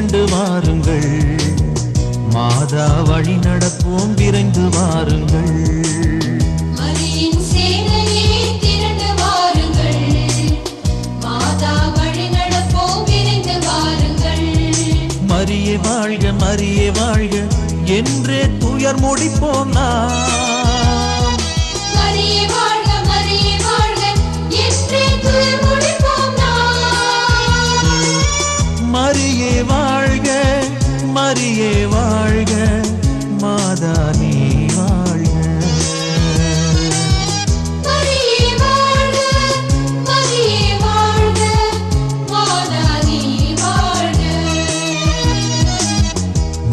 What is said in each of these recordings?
திரண்டு வாருங்கள். மாதா வழி நடப்போம் விரைந்து வாருங்கள். மரியே வாழ்க மரியே வாழ்க. என்றே துயர் முடிப்போனா மாறியே வாழ்க மாதா நீ வாழ்க.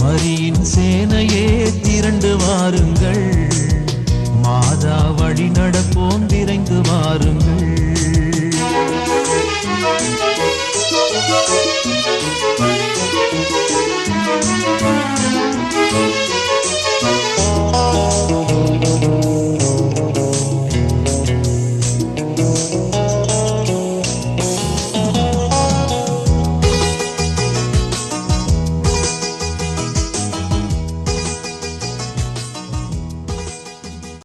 மரியின் சேனையே திரண்டு வாருங்கள் மாதா வழி நடப்போம் திரை